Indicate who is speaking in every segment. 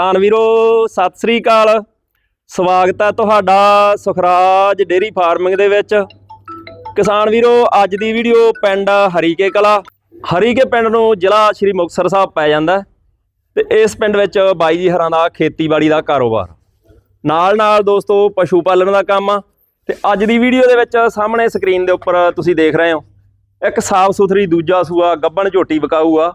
Speaker 1: ਕਿਸਾਨ ਵੀਰੋ, ਸਤਿ ਸ੍ਰੀ ਅਕਾਲ। ਸਵਾਗਤ ਹੈ ਤੁਹਾਡਾ ਸੁਖਰਾਜ ਡੇਰੀ ਫਾਰਮਿੰਗ ਦੇ ਵਿੱਚ। ਕਿਸਾਨ ਵੀਰੋ, ਅੱਜ ਦੀ ਵੀਡੀਓ ਪਿੰਡ ਹਰੀਕੇ ਕਲਾ। ਹਰੀਕੇ ਪਿੰਡ ਨੂੰ ਜ਼ਿਲ੍ਹਾ ਸ਼੍ਰੀ ਮੁਕਤਸਰ ਸਾਹਿਬ ਪੈ ਜਾਂਦਾ ਹੈ ਤੇ ਇਸ ਪਿੰਡ ਵਿੱਚ ਬਾਈ ਜੀ ਹਰਾਂ ਦਾ ਖੇਤੀਬਾੜੀ ਦਾ ਕਾਰੋਬਾਰ। ਨਾਲ ਨਾਲ ਦੋਸਤੋ, ਪਸ਼ੂ ਪਾਲਣ ਦਾ ਕੰਮ ਆ। ਤੇ ਅੱਜ ਦੀ ਵੀਡੀਓ ਦੇ ਵਿੱਚ ਸਾਹਮਣੇ ਸਕਰੀਨ ਦੇ ਉੱਪਰ ਤੁਸੀਂ ਦੇਖ ਰਹੇ ਹੋ। ਇੱਕ ਸਾਫ਼ ਸੁਥਰੀ ਦੂਜਾ ਸੂਆ, ਗੱਬਣ ਝੋਟੀ ਵਿਕਾਊ ਆ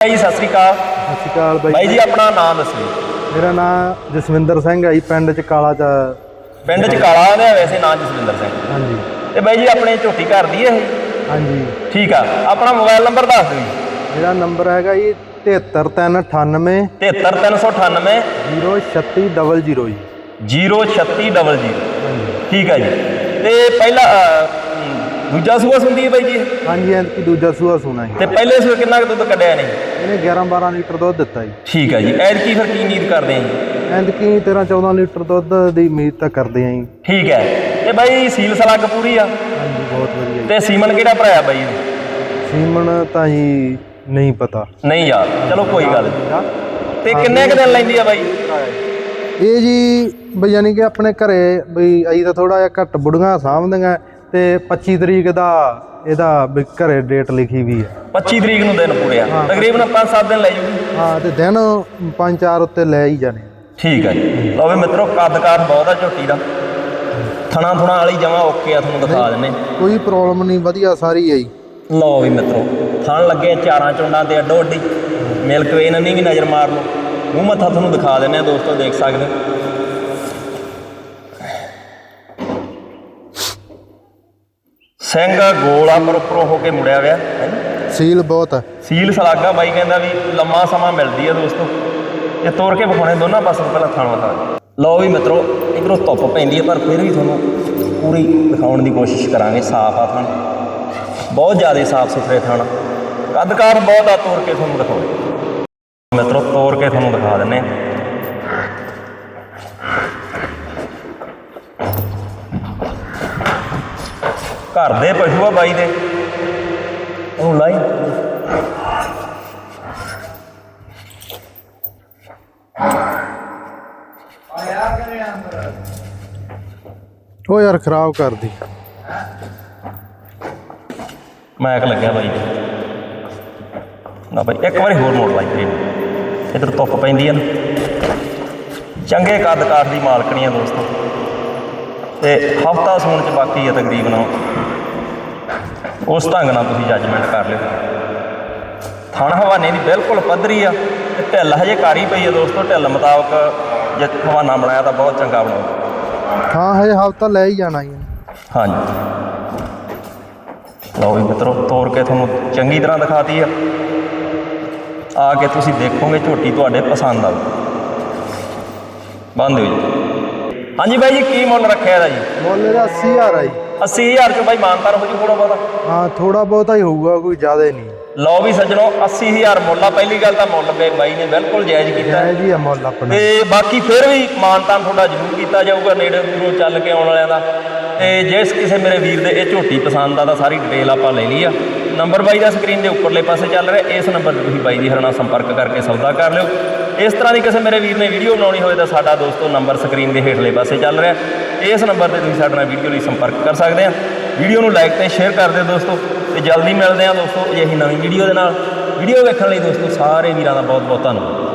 Speaker 1: ਜੀ ਸਤਿ ਸ੍ਰੀ ਅਕਾਲ।
Speaker 2: ਸਤਿ ਸ਼੍ਰੀ ਅਕਾਲ ਬਾਈ
Speaker 1: ਬਾਈ ਜੀ ਆਪਣਾ ਨਾਮ ਦੱਸੋ
Speaker 2: ਮੇਰਾ ਨਾਮ ਜਸਵਿੰਦਰ ਸਿੰਘ ਹੈ ਜੀ ਪਿੰਡ ਚ ਕਾਲਾ ਚ।
Speaker 1: ਪਿੰਡ ਚ ਕਾਲਾ ਨੇ ਵੈਸੇ ਨਾਂ ਜਸਵਿੰਦਰ ਸਿੰਘ।
Speaker 2: ਹਾਂਜੀ।
Speaker 1: ਤੇ ਬਾਈ ਜੀ ਆਪਣੇ ਝੋਟੀ ਘਰ ਦੀ ਇਹ?
Speaker 2: ਹਾਂਜੀ।
Speaker 1: ਠੀਕ ਆ। ਆਪਣਾ ਮੋਬਾਈਲ ਨੰਬਰ ਦੱਸ ਦਿਓ ਜੀ।
Speaker 2: ਮੇਰਾ ਨੰਬਰ ਹੈਗਾ ਜੀ 73398
Speaker 1: 73398
Speaker 2: 03600 ਜੀ।
Speaker 1: 03600
Speaker 2: ਹਾਂਜੀ।
Speaker 1: ਠੀਕ ਆ ਜੀ। ਤੇ ਪਹਿਲਾ ਦੂਜਾ ਸੂਆ ਸੁੰਦੀ ਹੈ ਬਾਈ ਜੀ ਇਹ?
Speaker 2: ਹਾਂਜੀ ਐਂ ਕੀ ਦੂਜਾ ਸੂਆ ਸੁਣਾ ਜੀ।
Speaker 1: ਤੇ ਪਹਿਲੇ ਸੂਏ ਕਿੰਨਾ ਕੁ ਦੁੱਧ ਕੱਢਿਆ ਨੇ
Speaker 2: ਇਹਨੇ 11 12 ਲੀਟਰ ਦੁੱਧ ਦਿੱਤਾ ਜੀ।
Speaker 1: ਠੀਕ ਆ ਜੀ। ਐਰ ਕੀ ਫਿਰ ਕੀ ਉਮੀਦ ਕਰਦੇ ਆ ਜੀ?
Speaker 2: ਐਂਦ ਕੀ 13 14 ਲੀਟਰ ਦੁੱਧ ਦੀ ਉਮੀਦ ਤਾਂ ਕਰਦੇ ਆਂ ਜੀ।
Speaker 1: ਠੀਕ ਹੈ। ਤੇ ਬਾਈ ਸੀਲ ਸਲੱਗ ਪੂਰੀ ਆ?
Speaker 2: ਹਾਂਜੀ ਬਹੁਤ ਵਧੀਆ
Speaker 1: ਤੇ ਸੀਮਨ ਕਿਹੜਾ ਭਰਾਇਆ ਬਾਈ? ਜੀ?
Speaker 2: ਸੀਮਨ ਤਾਂ ਜੀ ਨਹੀਂ ਪਤਾ।
Speaker 1: ਨਹੀਂ ਯਾਰ ਚਲੋ ਕੋਈ ਗੱਲ ਨਹੀਂ ਤੇ ਕਿੰਨੇ ਕੁ ਦਿਨ ਲੈਂਦੀ ਆ ਬਾਈ?
Speaker 2: ਇਹ ਜੀ ਬਈ ਯਾਨੀ ਕਿ ਆਪਣੇ ਘਰੇ ਬਈ ਅਸੀਂ ਤਾਂ ਥੋੜਾ ਜਿਹਾ ਘੱਟ ਬੁੜੀਆਂ ਸਾਂਭਦੀਆਂ। ਤੇ 25 ਤਰੀਕ ਦਾ ਇਹਦਾ ਵੀ ਘਰੇ ਡੇਟ ਲਿਖੀ ਵੀ ਹੈ।
Speaker 1: 25 ਤਰੀਕ ਨੂੰ ਦਿਨ ਪੂਰੇ ਆ। ਤਕਰੀਬਨ 5-7 ਦਿਨ ਲੈ ਜੂਗੀ।
Speaker 2: ਹਾਂ ਤੇ ਦਿਨ ਪੰਜ ਚਾਰ ਉੱਤੇ ਲੈ ਹੀ ਜਾਣੇ
Speaker 1: ਠੀਕ ਹੈ ਜੀ। ਲਓ ਵੀ ਮਿੱਤਰੋ ਕੱਦਕਾਰ ਬਹੁਤ ਆ ਝੋਟੀ ਦਾ। ਥਣਾ ਥੁਣਾ ਵਾਲੀ ਜਮਾ ਓਕੇ ਆ ਤੁਹਾਨੂੰ ਦਿਖਾ ਦਿੰਨੇ
Speaker 2: ਕੋਈ ਪ੍ਰੋਬਲਮ ਨਹੀਂ ਵਧੀਆ ਸਾਰੀ ਹੈ ਜੀ।
Speaker 1: ਲਓ ਵੀ ਮਿੱਤਰੋ ਥਣ ਲੱਗੇ ਚਾਰਾਂ ਚੁੰਡਾਂ ਤੇ ਅੱਡੋ ਅੱਡੀ ਮਿਲਕ ਵੇਨ ਨਹੀਂ ਵੀ ਨਜ਼ਰ ਮਾਰ ਲਓ। ਮੂੰਹ ਮੱਥਾ ਤੁਹਾਨੂੰ ਦਿਖਾ ਦਿੰਨੇ ਆ ਦੋਸਤੋ ਦੇਖ ਸਕਦੇ ਹੋ। ਸਿੰਘ ਗੋਲਾ ਪਰ ਉੱਪਰੋਂ ਹੋ ਕੇ ਮੁੜਿਆ ਹੋਇਆ। ਹੈ।
Speaker 2: ਸੀਲ ਬਹੁਤ ਹੈ
Speaker 1: ਸੀਲ ਸਲਾਗਾ ਬਾਈ ਕਹਿੰਦਾ ਵੀ ਲੰਮਾ ਸਮਾਂ ਮਿਲਦੀ ਆ ਦੋਸਤੋ। ਇਹ ਤੋੜ ਕੇ ਵਿਖਾਉਣੇ ਦੋਨਾਂ ਪਾਸੇ ਪਹਿਲਾਂ ਥਣ ਵਿਖਾ ਲਓ ਵੀ ਮਿੱਤਰੋ ਇਧਰੋਂ ਧੁੱਪ ਪੈਂਦੀ ਹੈ ਪਰ ਫਿਰ ਵੀ ਤੁਹਾਨੂੰ ਪੂਰੀ ਦਿਖਾਉਣ ਦੀ ਕੋਸ਼ਿਸ਼ ਕਰਾਂਗੇ ਸਾਫ਼ ਆ ਥਣ। ਬਹੁਤ ਜ਼ਿਆਦਾ ਸਾਫ਼ ਸੁਥਰੇ ਥਣ। ਕੱਦਕਾਰ ਬਹੁਤ ਆ ਤੋੜ ਕੇ ਤੁਹਾਨੂੰ ਦਿਖਾਉਂਦੇ ਮਿੱਤਰੋ ਤੋੜ ਕੇ ਤੁਹਾਨੂੰ ਦਿਖਾ ਦਿੰਨੇ ਘਰ ਦੇ ਪਸ਼ੂ ਆ ਬਾਈ ਦੇ। ਉਹਨੂੰ ਲਾਈ।
Speaker 2: ਉਹ ਯਾਰ ਖਰਾਬ ਕਰਦੀ।
Speaker 1: ਮੈਕ ਲੱਗਿਆ ਬਾਈ। ਨਾ ਬਾਈ ਇੱਕ ਵਾਰੀ ਹੋਰ ਮੋੜ ਲਾਈ ਤੇ ਇਧਰ ਧੁੱਪ ਪੈਂਦੀ ਆ ਨਾ। ਚੰਗੇ ਕੱਦ ਕਾਠ ਦੀ ਮਾਲਕਣੀ ਆ ਦੋਸਤੋ। ਤੇ ਹਫਤਾ ਸੂਣ ਚ ਬਾਕੀ ਆ ਤਕਰੀਬਨ ਉਸ ਢੰਗ ਨਾਲ ਤੁਸੀਂ ਜੱਜਮੈਂਟ ਕਰ ਲਿਓ। ਥਣ ਹਵਾਨੇ ਦੀ ਬਿਲਕੁਲ ਪੱਧਰੀ ਆ ਤੇ ਢਿੱਲ ਹਜੇ ਕਾਰੀ ਪਈ ਆ ਦੋਸਤੋ ਢਿੱਲ ਮੁਤਾਬਕ ਜੇ ਹਵਾਨਾ ਬਣਾਇਆ ਤਾਂ ਬਹੁਤ ਚੰਗਾ ਬਣਾਉਂਦਾ
Speaker 2: ਹਾਂ ਹਜੇ ਹਫਤਾ ਲੈ ਹੀ ਜਾਣਾ ਜੀ।
Speaker 1: ਹਾਂਜੀ। ਲਓ ਵੀ ਮਿੱਤਰੋ ਤੋੜ ਕੇ ਤੁਹਾਨੂੰ ਚੰਗੀ ਤਰ੍ਹਾਂ ਦਿਖਾਤੀ ਆ। ਆ ਕੇ ਤੁਸੀਂ ਦੇਖੋਗੇ ਝੋਟੀ ਤੁਹਾਡੇ ਪਸੰਦ ਆ ਬੰਦ ਹੋ ਜੀ। ਹਾਂਜੀ ਬਾਈ ਜੀ ਕੀ ਮੁੱਲ ਰੱਖਿਆ ਇਹਦਾ ਜੀ?
Speaker 2: ਮੁੱਲ ਇਹਦਾ 80000 ਆ ਜੀ।
Speaker 1: 80000 ਚ ਬਾਈ ਮਾਨਤਾਰ ਹੋ ਜੀ ਥੋੜਾ ਬਹੁਤਾ?
Speaker 2: ਹਾਂ ਥੋੜਾ ਬਹੁਤਾ ਹੀ ਹੋਊਗਾ ਕੋਈ ਜ਼ਿਆਦਾ ਹੀ ਨਹੀਂ।
Speaker 1: ਲਓ ਵੀ ਸੱਜਣੋ 80000 ਮੁੱਲ ਆ ਪਹਿਲੀ ਗੱਲ ਤਾਂ ਮੁੱਲ ਬੇ ਬਾਈ ਨੇ ਬਿਲਕੁਲ ਜਾਇਜ਼ ਕੀਤਾ।
Speaker 2: ਜੈ ਜੀ ਆ ਮੁੱਲ ਆਪਣਾ।
Speaker 1: ਤੇ ਬਾਕੀ ਫਿਰ ਵੀ ਮਾਨਤਾਨ ਤੁਹਾਡਾ ਜ਼ਰੂਰ ਕੀਤਾ ਜਾਊਗਾ ਨੇੜੇ ਦੂਰੋਂ ਚੱਲ ਕੇ ਆਉਣ ਵਾਲਿਆਂ ਦਾ। ਤੇ ਜਿਸ ਕਿਸੇ ਮੇਰੇ ਵੀਰ ਦੇ ਇਹ ਝੋਟੀ ਪਸੰਦ ਆ ਤਾਂ ਸਾਰੀ ਡਿਟੇਲ ਆਪਾਂ ਲੈ ਲਈ ਆ। ਨੰਬਰ ਬਾਈ ਦਾ ਸਕਰੀਨ ਦੇ ਉੱਪਰਲੇ ਪਾਸੇ ਚੱਲ ਰਿਹਾ ਇਸ ਨੰਬਰ ਤੇ ਤੁਸੀਂ ਬਾਈ ਦੀ ਹਰਣਾ ਸੰਪਰਕ ਕਰਕੇ ਸੌਦਾ ਕਰ ਲਿਓ। ਇਸ ਤਰ੍ਹਾਂ ਦੀ ਕਿਸੇ ਮੇਰੇ ਵੀਰ ਨੇ ਵੀਡੀਓ ਬਣਾਉਣੀ ਹੋਵੇ ਤਾਂ ਸਾਡਾ ਦੋਸਤੋ ਨੰਬਰ ਸਕਰੀਨ ਦੇ ਹੇਠਲੇ ਪਾਸੇ ਚੱਲ ਰਿਹਾ ਇਸ ਨੰਬਰ ਤੇ ਤੁਸੀਂ ਸਾਡੇ ਨਾਲ ਵੀਡੀਓ ਲਈ ਸੰਪਰਕ ਕਰ ਸਕਦੇ ਆ ਵੀਡੀਓ ਨੂੰ ਲਾਈਕ ਤੇ ਸ਼ੇਅਰ ਕਰ ਦਿਓ ਦੋਸਤੋ ਤੇ ਜਲਦੀ ਮਿਲਦੇ ਆ ਦੋਸਤੋ ਅਜਿਹੀ ਨਵੀਂ ਵੀਡੀਓ ਦੇ ਨਾਲ। ਵੀਡੀਓ ਵੇਖਣ ਲਈ ਦੋਸਤੋ ਸਾਰੇ ਵੀਰਾਂ ਦਾ ਬਹੁਤ ਬਹੁਤ ਧੰਨਵਾਦ।